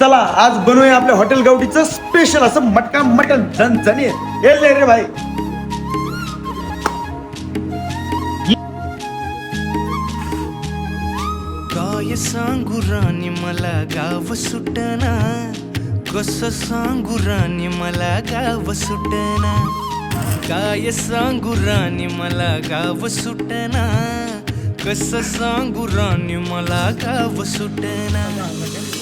चला आज बनवूया आपल्या हॉटेल गावडीचं स्पेशल असं मटका मटन झणझणी. येल रे भाई. काय सांगू राणी मला गाव सुटना. कस सांगू राणी मला गाव सुटना. काय सांगू राणी मला गाव सुटना. कस सांगू राणी मला गाव सुटना.